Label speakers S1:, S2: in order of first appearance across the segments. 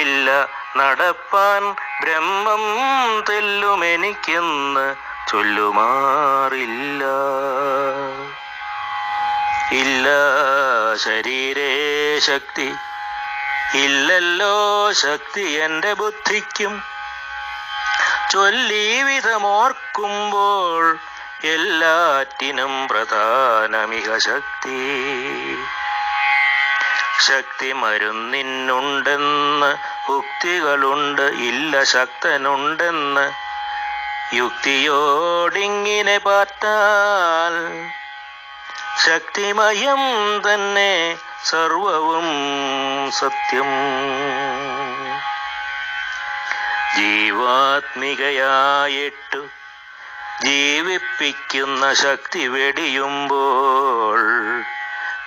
S1: ഇല്ല. നടപ്പാൻ ബ്രഹ്മം തെല്ലുമെനിക്കെന്ന് ചൊല്ലുമാറില്ല. ഇല്ല ശരീരേ ശക്തി. ഇല്ലല്ലോ ശക്തി എന്റെ ബുദ്ധിക്കും. ചൊല്ലി വിധമോർക്കുമ്പോൾ എല്ലാറ്റിനും പ്രധാനമിക ശക്തി. ശക്തി മരുന്നിനുണ്ടെന്ന് ഉക്തികളുണ്ട് ഇല്ല ശക്തനുണ്ടെന്ന്. യുക്തിയോടിങ്ങിനെ പാറ്റാൽ ശക്തിമയം തന്നെ സർവവും സത്യം. ജീവാത്മികയായിട്ടു ജീവിപ്പിക്കുന്ന ശക്തി വെടിയുമ്പോൾ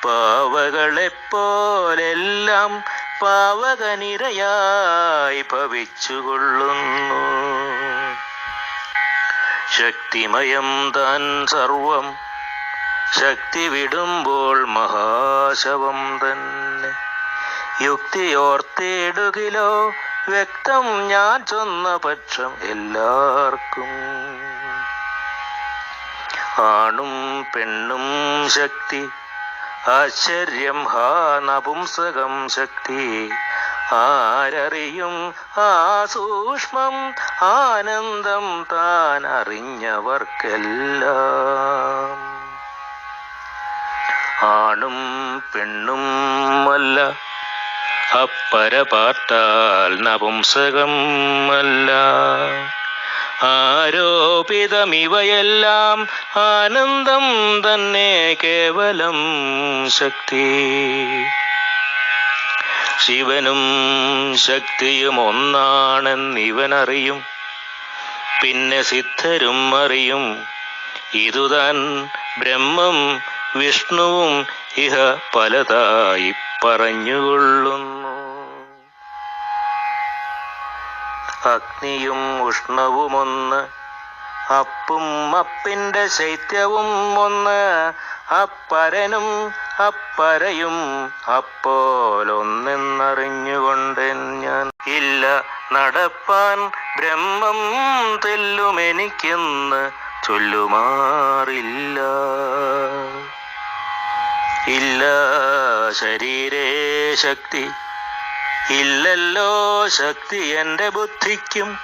S1: പാവകളെപ്പോലെല്ലാം പാവകനിരയായി ഭവിച്ചുകൊള്ളുന്നു. ശക്തിമയം താൻ സർവം ശക്തി വിടുമ്പോൾ മഹാശവം തന്നെ. യുക്തിയോർത്തിടുകിലോ വ്യക്തം ഞാൻ ചൊന്ന പക്ഷം എല്ലാവർക്കും ആണും പെണ്ണും ശക്തി ആശ്ചര്യം ഹാ നപുംസകം ശക്തി. ആരറിയും ആ സൂക്ഷ്മം ആനന്ദം താൻ അറിഞ്ഞവർക്കെല്ലാം. ആണും പെണ്ണും അല്ല അപ്പരപാട്ടാൽ നപുംസകം അല്ല. ആരോപിതമിവയെല്ലാം ആനന്ദം തന്നെ കേവലം ശക്തി. ശിവനും ശക്തിയും ഒന്നാണെന്നിവനറിയും. പിന്നെ സിദ്ധരും അറിയും. ഇതുതാൻ ബ്രഹ്മം വിഷ്ണുവും ഇഹ പലതായി പറഞ്ഞുകൊള്ളുന്നു. അഗ്നിയും ഉഷ്ണവുമൊന്ന്. അപ്പും അപ്പിന്റെ ശൈത്യവും ഒന്ന്. അപ്പരനും അപ്പരയും അപ്പോലൊന്നെന്നറിഞ്ഞുകൊണ്ട് ഞാൻ. ഇല്ല നടപ്പാൻ ബ്രഹ്മം തെല്ലുമെനിക്കെന്ന് ചൊല്ലുമാറില്ല. ഇല്ല ശരീരേ ശക്തി ഇല്ലല്ലോ ശക്തി എന്റെ ബുദ്ധിക്കും.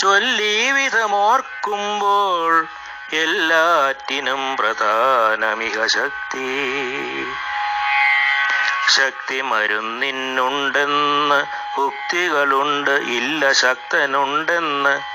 S1: ചൊല്ലി വിധമോർക്കുമ്പോൾ എല്ലാറ്റിനും പ്രധാനമിക ശക്തി. ശക്തി മരുന്നിനുണ്ടെന്ന് ഉക്തികളുണ്ട് ഇല്ല ശക്തനുണ്ടെന്ന്.